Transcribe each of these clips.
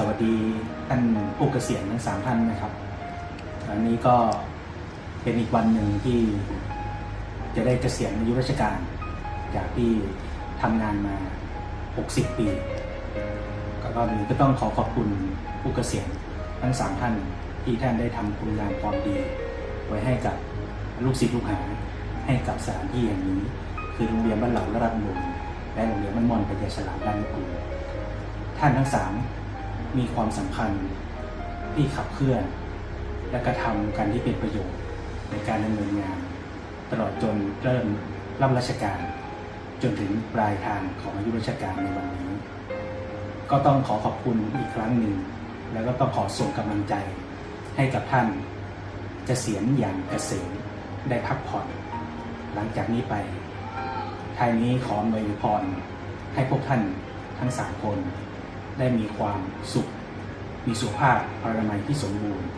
สวัสดีท่านผู้เกษียณทั้งสามท่านนะครับ อันนี้ก็เป็นอีกวันหนึ่งที่จะได้เกษียณอายุราชการ จากที่ทำงานมา 60 ปี ก็ก่อนอื่นก็ต้องขอขอบคุณผู้เกษียณทั้งสามท่านที่ท่านได้ทำคุณงามความดี ไว้ให้กับลูกศิษย์ลูกหา ให้กับสถานที่แห่งนี้ คือโรงเรียนบ้านเหล่าและรัตนบุญและโรงเรียนบ้านมอนปัญญาฉลาดด้านกุลท่านทั้งสาม มีความสำคัญที่ขับเคลื่อน และกระทำการที่เป็นประโยชน์ในการดำเนินงาน ตลอดจนเริ่มรับราชการ จนถึงปลายทางของอายุราชการในวันนี้ ก็ต้องขอขอบคุณอีกครั้งหนึ่ง แล้วก็ต้องขอส่งกำลังใจให้กับท่านเกษียณอย่างเกษมได้พักผ่อน หลังจากนี้ไปท้ายนี้ขออวยพรให้พวกท่านทั้งสามคน ได้มีความสุข มีสุขภาพพานามัยที่สมบูรณ์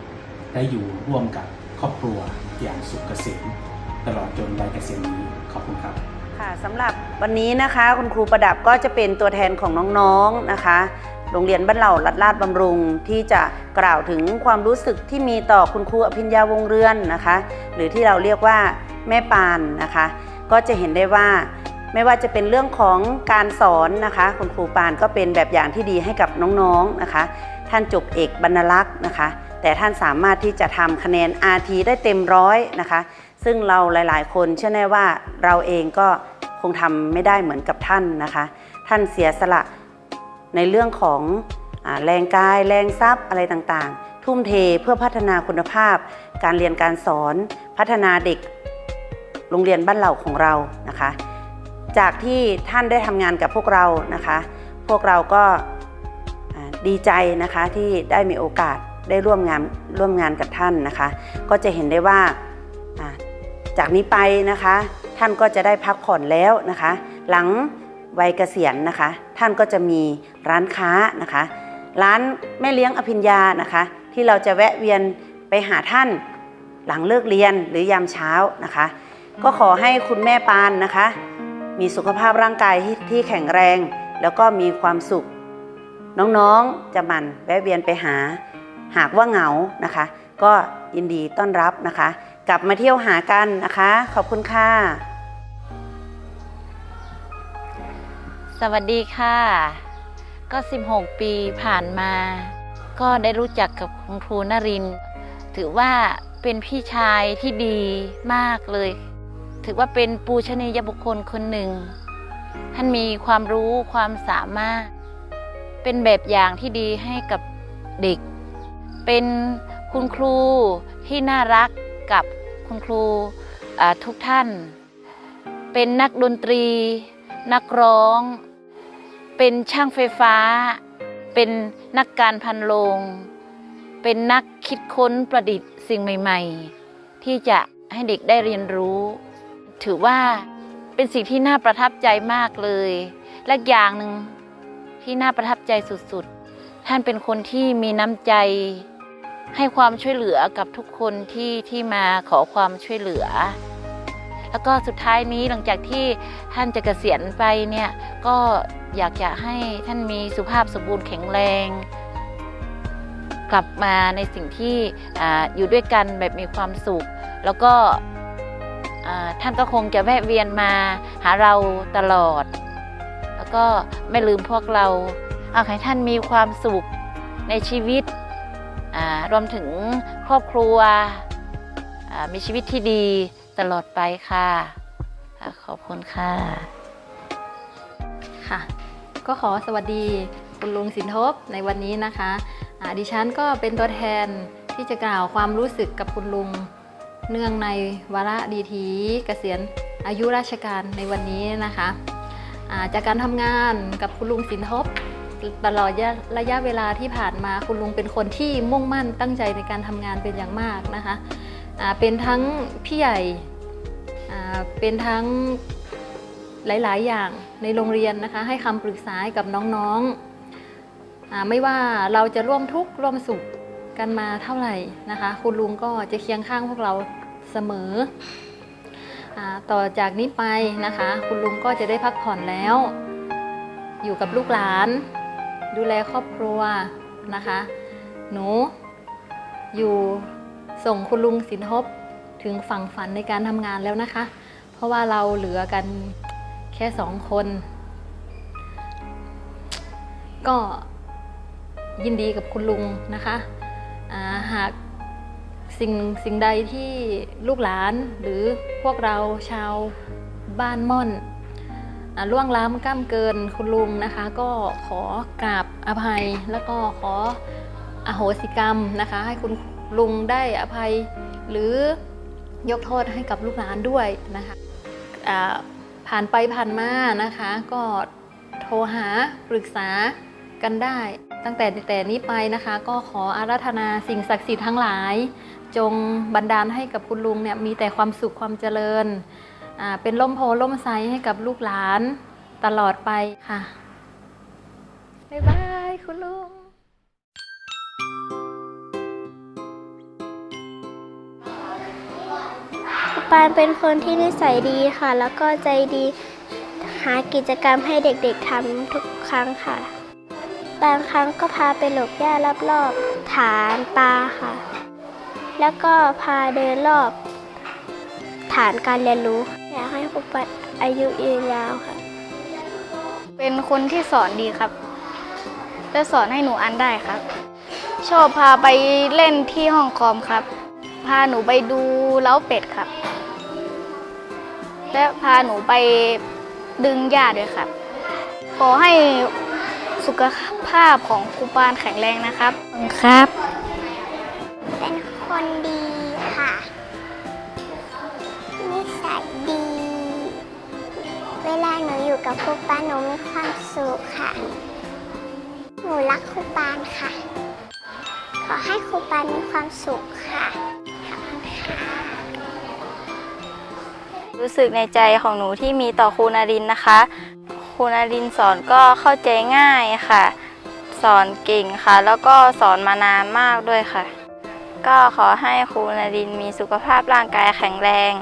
ได้อยู่ร่วมกับครอบครัวอย่างสุขเกษมตลอดจนวัยเกษียณนี้ขอบคุณครับค่ะสำหรับวันนี้นะคะคุณครูประดับก็จะเป็นตัวแทนของน้องๆนะคะ โรงเรียนบ้านเหล่ารัดลาดบำรุงที่จะกล่าวถึงความรู้สึกที่มีต่อคุณครูอภิญญาวงเรือนนะคะ หรือที่เราเรียกว่าแม่ปานนะคะ ก็จะเห็นได้ว่า ไม่ว่าจะเป็นเรื่องของการสอนนะคะ คุณครูปานก็เป็นแบบอย่างที่ดีให้กับน้องๆนะคะ ท่านจบเอกบรรลักษ์นะคะ แต่ท่านสามารถที่จะทำคะแนน RT ได้เต็มร้อยนะคะ ซึ่งเราหลายๆ คนเชื่อแน่ว่าเราเองก็คงทำไม่ได้เหมือนกับท่านนะคะ ท่านเสียสละในเรื่องของอแรงกาย แรงทรัพย์อะไรต่างๆ ทุ่มเทเพื่อพัฒนาคุณภาพ การเรียนการสอน พัฒนาเด็กโรงเรียนบ้านเหล่าของเรานะคะ จากที่ท่านได้ทำงานกับพวกเรานะคะ พวกเราก็ดีใจนะคะที่ได้มีโอกาสได้ร่วมงานร่วมงานกับท่านนะคะ ก็จะเห็นได้ว่าอ่าจากนี้ไปนะคะ ท่านก็จะได้พักผ่อนแล้วนะคะ หลังวัยเกษียณนะคะ ท่านก็จะมีร้านค้านะคะ ร้านแม่เลี้ยงอภิญญานะคะ ที่เราจะแวะเวียนไปหาท่านหลังเลิกเรียนหรือยามเช้านะคะ ก็ขอให้คุณแม่ปานนะคะ มีสุขภาพร่างกายที่ที่แข็งแรง แล้วก็มีความสุข น้องๆจะมันแวะเวียนไปหา หากว่าเหงานะคะ ก็ยินดีต้อนรับนะคะ กลับมาเที่ยวหากันนะคะ ขอบคุณค่ะ สวัสดีค่ะ ก็ 16 ปีผ่านมา ก็ได้รู้จักกับคุณครูนริน ถือว่าเป็นพี่ชายที่ดีมากเลย ถือว่าเป็นปูชนียบุคคลคนหนึ่ง ท่านมีความรู้ความสามารถ เป็นแบบอย่างที่ดีให้กับเด็ก เป็นคุณครูที่น่ารักกับคุณครูทุกท่าน เป็นนักดนตรี นักร้อง เป็นช่างไฟฟ้า เป็นนักการพันโลง เป็นนักคิดค้นประดิษฐ์สิ่งใหม่ ๆ ที่จะให้เด็กได้เรียนรู้ ถือว่าเป็นสิ่งที่น่าประทับใจมากเลย และอย่างหนึ่งที่น่าประทับใจสุดๆ ท่านเป็นคนที่มีน้ำใจ ให้ความช่วยเหลือกับทุกคนที่ที่มาขอความช่วยเหลือ แล้วก็สุดท้ายนี้หลังจากที่ท่านจะเกษียณไปเนี่ย ก็อยากจะให้ท่านมีสุภาพสมบูรณ์แข็งแรง กลับมาในสิ่งที่ออยู่ด้วยกันแบบมีความสุข แล้วก็ ท่านก็คงจะแวะเวียนมาหาเราตลอด แล้วก็ไม่ลืมพวกเราเอาให้ท่านมีความสุขในชีวิตรวมถึงครอบครัวมีชีวิตที่ดีตลอดไปค่ะ ขอบคุณค่ะค่ะ ก็ขอสวัสดีคุณลุงสินทบในวันนี้นะคะดิฉันก็เป็นตัวแทนที่จะกล่าวความรู้สึกกับคุณลุง เนื่องในวาระดีทีเกษียณอายุราชการในวันนี้นะคะาจากการทำงานกับคุณลุงสินทบตลอดระยะเวลาที่ผ่านมาคุณลุงเป็นคนที่มุ่งมั่นตั้งใจในการทำงานเป็นอย่างมากนะคะเป็นทั้งพี่ใหญ่เป็นทั้งหลาย ๆ อย่างในโรงเรียนนะคะ ให้คำปรึกษาให้กับน้อง ๆ ไม่ว่าเราจะร่วมทุกข์ร่วมสุข กันมาเท่าไหร่นะคะ คุณลุงก็จะเคียงข้างพวกเราเสมออต่อจากนี้ไปนะคะ คุณลุงก็จะได้พักผ่อนแล้ว อยู่กับลูกหลาน ดูแลครอบครัวนะคะ หนูอยู่ส่งคุณลุงสินทบถึงฝั่งฝันในการทำงานแล้วนะคะ เพราะว่าเราเหลือกันแค่สองคน ก็ยินดีกับคุณลุงนะคะ หากสิ่งสิ่งใดที่ลูกหลานหรือพวกเราชาวบ้านม่อนอล่วงล้ำก้ามเกินคุณลุงนะคะ ก็ขอกราบอภัยแล้วก็ขออโหสิกรรมนะคะ ให้คุณลุงได้อภัย หรือยกโทษให้กับลูกหลานด้วยนะคะผ่านไปผ่านมานะคะ ก็โทรหาปรึกษากันได้ ตั้งแต่แต่นี้ไปนะคะ ก็ขออาราธนาสิ่งศักดิ์สิทธิ์ทั้งหลาย จงบันดาลให้กับคุณลุงเนี่ยมีแต่ความสุขความเจริญ เป็นล่มโพล่มไซให้กับลูกหลานตลอดไปค่ะบ๊ายบายคุณลุงปานเป็นคนที่นิสัยดีค่ะ แล้วก็ใจดีหากิจกรรมให้เด็กๆทำทุกครั้งค่ะ บางครั้งก็พาไปหลบหญ้ารอบๆ ฐานปลาค่ะ แล้วก็พาเดินรอบ ฐานการเรียนรู้ อยากให้ครูปัดอายุยืนยาวค่ะ เป็นคนที่สอนดีครับ และสอนให้หนูอ่านได้ครับ ชอบพาไปเล่นที่ห้องคอมครับ พาหนูไปดูเล้าเป็ดครับ และพาหนูไปดึงหญ้าด้วยครับ ขอให้ สุขภาพของครูปานแข็งแรงนะครับขอบคุณครับ เป็นคนดีค่ะ นิสัยดี เวลาหนูอยู่กับครูปานหนูมีความสุขค่ะ หนูรักครูปานค่ะ ขอให้ครูปานมีความสุขค่ะรู้สึกในใจของหนูที่มีต่อครูนารินนะคะค รูนารินสอนก็เข้าใจง่ายค่ะ สอนเก่งค่ะ แล้วก็สอนมานานมากด้วยค่ะ ก็ขอให้ครูนารินมีสุขภาพร่างกายแข็งแรง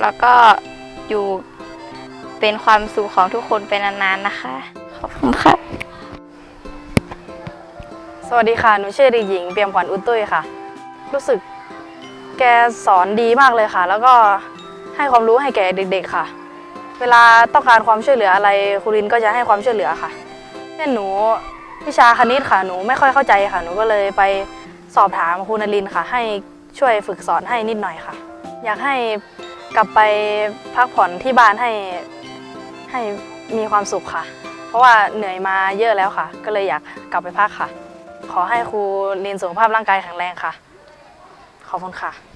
แล้วก็อยู่เป็นความสุขของทุกคนเป็นนานๆนะคะ ขอบคุณค่ะ สวัสดีค่ะ หนูชื่อเด็กหญิงเปียมขวัญอุตุ้ยค่ะ รู้สึกแกสอนดีมากเลยค่ะ แล้วก็ให้ความรู้ให้แก่เด็ก ๆ ค่ะ เวลาต้องการความช่วยเหลืออะไรครูรินก็จะให้ความช่วยเหลือค่ะเช่นหนูวิชาคณิตค่ะหนูไม่ค่อยเข้าใจค่ะ หนูก็เลยไปสอบถามครูนรินค่ะ ให้ช่วยฝึกสอนให้นิดหน่อยค่ะ อยากให้กลับไปพักผ่อนที่บ้านให้ให้มีความสุขค่ะ เพราะว่าเหนื่อยมาเยอะแล้วค่ะ ก็เลยอยากกลับไปพักค่ะ ขอให้ครูเรียนสุขภาพร่างกายแข็งแรงค่ะ ขอบคุณค่ะ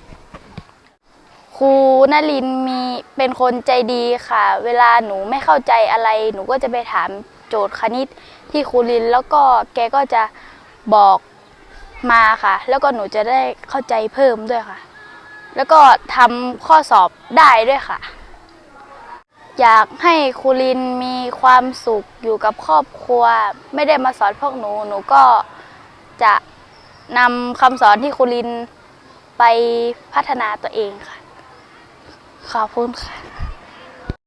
ครูนลินมีเป็นคนใจดีค่ะ เวลาหนูไม่เข้าใจอะไร หนูก็จะไปถามโจทย์คณิตที่ครูลิน แล้วก็แกก็จะบอกมาค่ะ แล้วก็หนูจะได้เข้าใจเพิ่มด้วยค่ะ แล้วก็ทำข้อสอบได้ด้วยค่ะ อยากให้ครูลินมีความสุขอยู่กับครอบครัว ไม่ได้มาสอนพวกหนู หนูก็จะนำคำสอนที่ครูลินไปพัฒนาตัวเองค่ะ ขอบคุณค่ะ